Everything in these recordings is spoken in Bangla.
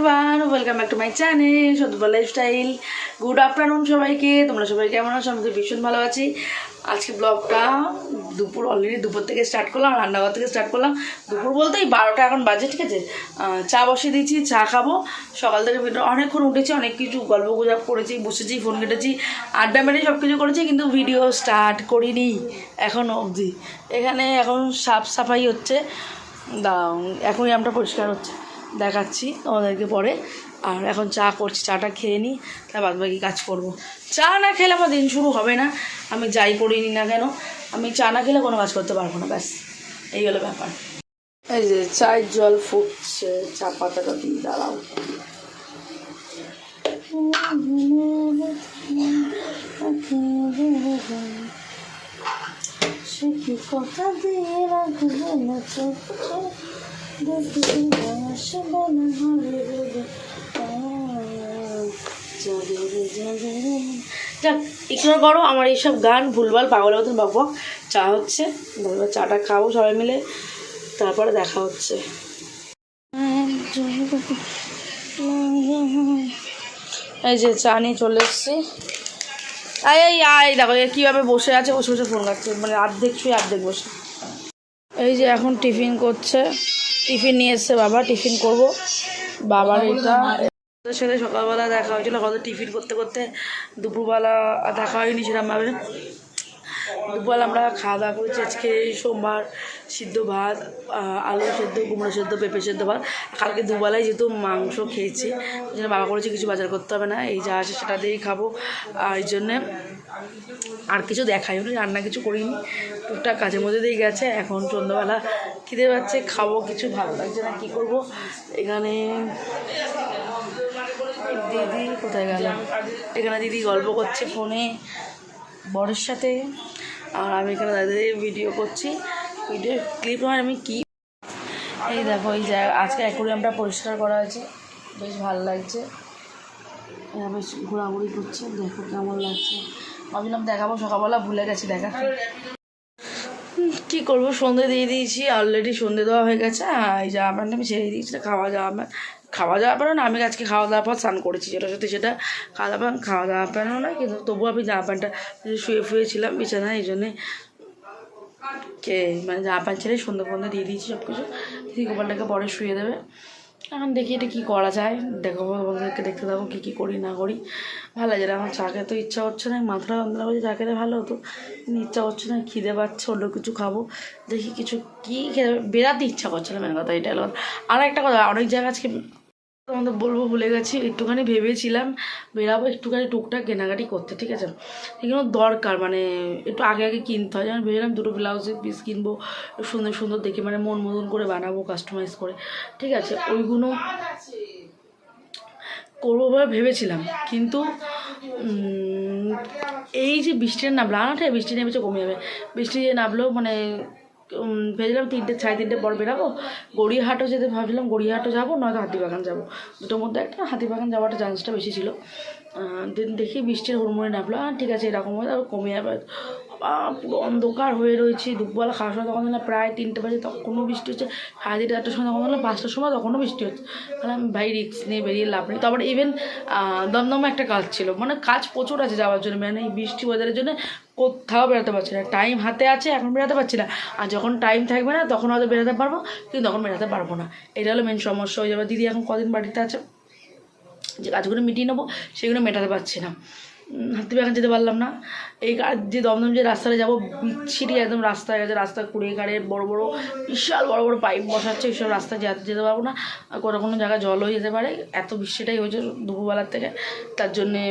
Everyone welcome back to my channel Sadya lifestyle good afternoon সবাইকে, তোমরা সবাই কেমন আছো? আমি তো ভীষণ ভালো আছি। আজকে ব্লগটা দুপুর অলরেডি দুপুর থেকে স্টার্ট করলাম, রান্নাঘর থেকে স্টার্ট করলাম। দুপুর বলতে এই বারোটা এখন বাজে, ঠিক আছে? চা বসিয়ে দিয়েছি, চা খাব। সকাল থেকে ভিডিও অনেকক্ষণ উঠেছি, অনেক কিছু গল্প গুজব করেছি, বসেছি ফোন কেটেছি, আড্ডা মেরে সব কিছু করেছি, কিন্তু ভিডিও স্টার্ট করিনি, এখন অবধি। এখানে এখন সাফ সাফাই হচ্ছে। দাও, এখনই আমটা পরিষ্কার হচ্ছে। দেখাচ্ছি তোমাদেরকে পরে। আর এখন চা করছি চাটা খেয়ে নিই তার বাদ বাকি কাজ করব। চা না খেলে আমার দিন শুরু হবে না। আমি যাই করিনি না কেন আমি চা না খেলে কোনো কাজ করতে পারব না ব্যাস। এই হলো ব্যাপার। এই যে চায়ের জল ফুটছে চা পাতাটা দিয়ে দাঁড়াও। সে কি কথা দিয়ে রাখবে না যাক ইগনোর করো, আমার এইসব গান, ভুলভাল পাগলের মতন বক চা হচ্ছে তারপর চাটা খাব সবাই মিলে। তারপরে দেখা হচ্ছে। এই যে চা নিয়ে চলে এসছি। আয়, এই, আয়, দেখো, এ কীভাবে বসে আছে, বসে বসে ফোন কাটছে মানে অর্ধেক শুয়ে অর্ধেক বসে। এই যে এখন টিফিন করছে। টিফিন নিয়ে এসছে বাবা টিফিন করব। বাবার এটা। ওদের সাথে সকালবেলা দেখা হয়েছিল কত টিফিন করতে করতে দুপুরবেলা দেখা হয়নি সেরকমভাবে দুপুরবেলা আমরা খাওয়া দাওয়া করেছি আজকে সোমবার সিদ্ধ ভাত আলু সেদ্ধ কুমড়ো সেদ্ধ পেঁপে সেদ্ধ ভাত। কালকে দুবেলায় যেহেতু মাংস খেয়েছি ওই জন্য বাবা করেছে কিছু বাজার করতে হবে না এই যা আছে সেটা দিয়েই খাব। আর এই জন্যে আর কিছু দেখাই রান্না কিছু করিনি। টুকটাক কাজের মধ্যে দিয়ে গেছে এখন সন্ধ্যাবেলা খিদে পাচ্ছে, খাব কিছু, ভালো লাগছে না, কী করব? এখানে দিদি কোথায় গেল? এখানে দিদি গল্প করছে ফোনে, বরের সাথে। আর আমি এখানে দাদাদের ভিডিও করছি। ভিডিও ক্লিপ নয় আমি কি? এই দেখো, এই জায়গা আজকে অ্যাকোরিয়ামটা পরিষ্কার করা আছে। বেশ ভালো লাগছে। বেশ ঘোরাঘুরি করছে। দেখো কেমন লাগছে। ভাবছিলাম দেখাবো, সকালবেলা ভুলে গেছি, দেখা কি করব? সন্ধে দিয়ে দিয়েছি অলরেডি সন্ধে দেওয়া হয়ে গেছে। এই জামা প্যান্ট আমি ছেড়ে দিয়েছি খাওয়া দাওয়া প্যান্ট খাওয়া দাওয়া প্যান্ট না, আমি আজকে খাওয়া দাওয়ার পর স্নান করেছি। যেটা সত্যি সেটা খাওয়া দাওয়া খাওয়া দাওয়া প্যান্টও না কিন্তু তবুও আমি জামা প্যান্টটা শুয়ে ফুয়েছিলাম বিছানায়, এই জন্যে কে মানে জামা প্যান্ট ছেড়ে সন্ধ্যে ফন্ধে দিয়ে দিয়েছি সব কিছু গোপালটাকে পরে শুয়ে দেবে। এখন দেখি এটা কী করা যায়। দেখো বন্ধুদেরকে দেখতে থাকো কী কী করি, না করি। ভালো লাগে আমার চা খেতে ইচ্ছা হচ্ছে না। মাথাটা যন্ত্রণা করছে চা খেতে ভালো হতো। ইচ্ছা হচ্ছে না, খিদে পাচ্ছে, অন্য কিছু খাব। দেখি কিছু কী খেতে বেরাতে ইচ্ছা করছে না, মেন কথা এটা আর একটা কথা, অনেক জায়গা আজকে তোমাদের বলব ভুলে গেছি, একটুখানি ভেবেছিলাম বেরাবো, একটুখানি টুকটাক কেনাকাটি করতে, ঠিক আছে? এগুলো দরকার মানে একটু আগে আগে কিনতে হয়। যেমন ভেবেছিলাম দুটো ব্লাউজের পিস কিনবো সুন্দর সুন্দর দেখে মানে মন মতন করে বানাবো কাস্টমাইজ করে, ঠিক আছে? ওইগুলো করব ভেবেছিলাম। কিন্তু এই যে বৃষ্টিটা নামলো আনাঠে বৃষ্টি নেমেছে, কমে যাবে। বৃষ্টি যে নামলো মানে ভেবেছিলাম তিনটে, সাড়ে তিনটে পর বেরাবো। গড়িয়াহাটও যেতে ভাবছিলাম, গড়িয়াহাটও যাব, নয়তো হাতিবাগান যাব। দুটোর মধ্যে একটা হাতিবাগান যাওয়াটা চান্সটা বেশি ছিল। দেখি বৃষ্টির হুড়মুড়ে নামলো। আর ঠিক আছে, এরকম কমে যাবে। বাবা, পুরো অন্ধকার হয়ে রয়েছে। দুপুরবেলা খাওয়ার সময় তখন না প্রায় তিনটে বাজে তখনও বৃষ্টি হচ্ছে। সাড়ে চারটার সময় তখন পাঁচটার সময় তখনও বৃষ্টি হচ্ছে। তাহলে আমি ভাই রিক্স নিয়ে বেরিয়ে লাভ নেই। তারপরে ইভেন দমদমে একটা কাজ ছিল। মানে কাজ প্রচুর আছে যাওয়ার জন্য। মানে এই বৃষ্টি ওয়েদারের জন্য কোথাও বেরোতে পারছি না। টাইম হাতে আছে এখন বেরোতে পারছি না। আর যখন টাইম থাকবে না তখন হয়তো বেরোতে পারব কিন্তু তখন বেরোতে পারব না। এটা হলো মেন সমস্যা হয়ে যাবে। দিদি এখন কদিন বাড়িতে আছে? যে কাজগুলো মিটিয়ে নেব সেগুলো মেটাতে পারছি না। উম, হাতিবাগান যেতে পারলাম না। এই যে দমদম যে রাস্তাটা যাব বিচ্ছিরি একদম রাস্তা গেছে রাস্তা কুড়িয়ে কাড়ে বড় বড় বিশাল বড় বড় পাইপ বসাচ্ছে এইসব রাস্তা যেতে যেতে পারব না। কোনো কোনো জায়গায় জল হয়ে যেতে পারে এত বৃষ্টিটাই হয়েছে দুপুরবেলার থেকে। তার জন্যে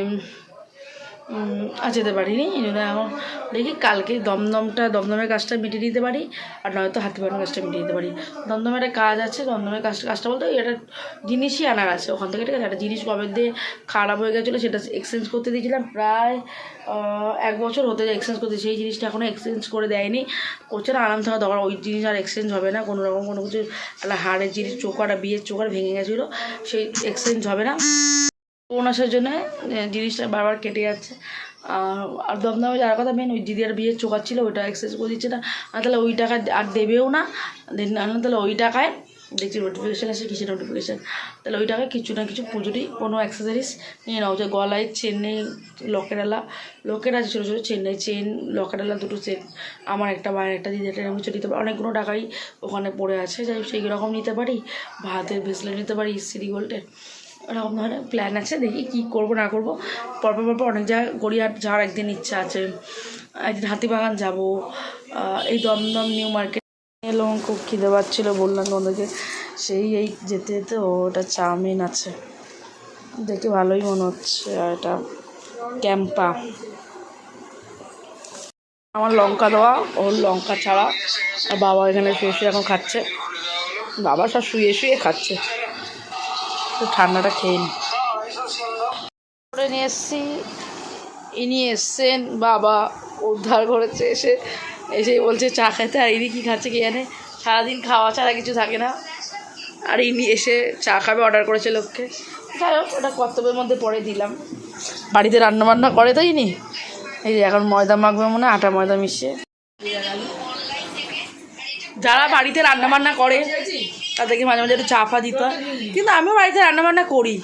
আর যেতে পারিনি, এই জন্য এখন দেখি কালকে দমদমটা, দমদমের কাজটা মিটিয়ে দিতে পারি, আর নয়তো হাতিবাগানের কাজটা মিটিয়ে দিতে পারি। দমদমের একটা কাজ আছে, দমদমের কাজটা কাজটা বলতে একটা জিনিসই আনার আছে ওখান থেকে, ঠিক আছে? একটা জিনিস কবে দিয়ে খারাপ হয়ে গেছিল সেটা এক্সচেঞ্জ করতে দিয়েছিলাম, প্রায় এক বছর হতে যায় এক্সচেঞ্জ করতে, সেই জিনিসটা এখনও এক্সচেঞ্জ করে দেয়নি। করছে না আরাম থাকা দরকার ওই জিনিস আর এক্সচেঞ্জ হবে না, কোনো রকম কোনো কিছু, একটা হাড়ের জিনিস চোকাটা বিয়ের চোকার ভেঙে গেছিল, সেই এক্সচেঞ্জ হবে না। ফোন আসার জন্য জিনিসটা বারবার কেটে যাচ্ছে। আর দমদমে যাওয়ার কথা মেন ওই দিদির বিয়ের চোকার ছিল, ওইটা এক্সচেঞ্জ করে দিচ্ছে না। তাহলে ওই টাকা আর দেবেও না। দেন না তাহলে ওই টাকায় দেখছি নোটিফিকেশান আছে কিসের নোটিফিকেশান তাহলে ওই টাকায় কিছু না কিছু পুজোরই কোনো অ্যাক্সেসারিজ নিয়ে নাও যে গলায় চেন নেই লকেরালা, লকের আছে ছোটো ছোটো চেন নেই চেন, লকেরালা দুটো চেন আমার একটা, মায়ের একটা দিদি একটা কিছু নিতে পারি। অনেকগুলো টাকাই ওখানে পড়ে আছে। যাই সেই রকম নিতে পারি। ভাতের ভেসলে নিতে পারি সিটি গোল্ডের এরকম ধরনের প্ল্যান আছে, দেখি কী করব, না করব। পরপর পরপর অনেক জায়গায় গড়িয়াহাট যাওয়ার একদিন ইচ্ছা আছে। একদিন হাতিবাগান যাব। এই দমদম নিউ মার্কেট এলো, খুব খিদে পাচ্ছিল, বললাম তোমাদেরকে, সেই, এই যেতে যেতে ওটা চাউমিন আছে। দেখে ভালোই মনে হচ্ছে, আর এটা ক্যাম্পা। আমার লঙ্কা দেওয়া, ওর লঙ্কা ছাড়া। আর বাবা এখানে শুয়ে শুয়ে এখন খাচ্ছে। বাবা সব শুয়ে শুয়ে খাচ্ছে। তো ঠান্ডাটা খেয়ে নি। করে নিয়ে এসছি। ইনি এসছেন, বাবা উদ্ধার করেছে এসে। এসে বলছে, চা খেতে আর ইনি কী খাচ্ছে কি জানে? সারাদিন খাওয়া ছাড়া কিছু থাকে না। আর ইনি এসে চা খাবে অর্ডার করেছে লোককে। যাই হোক, ওটা কর্তব্যের মধ্যে পরে দিলাম। বাড়িতে রান্না বান্না করে তো ইনি? এই যে এখন ময়দা মাখবে মনে আটা ময়দা মিশিয়ে। যারা বাড়িতে রান্না বান্না করে তাদেরকে মাঝে মাঝে একটু চা ফা দিতে হয়। কিন্তু আমিও বাড়িতে রান্না বান্না করি।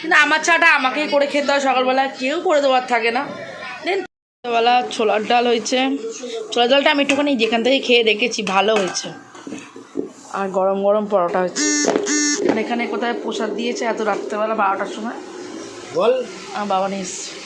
কিন্তু আমার চাটা আমাকেই করে খেতে হয় সকালবেলা কেউ করে দেওয়ার থাকে না। দেন সকালবেলা ছোলার ডাল হয়েছে। ছোলার ডালটা আমি একটুখানি যেখান থেকে খেয়ে দেখেছি ভালো হয়েছে। আর গরম গরম পরোটা হয়েছে। এখানে কোথায় প্রসাদ দিয়েছে এত রাত্রেবেলা বারোটার সময়? বল। আমার বাবা নিয়ে এসছে।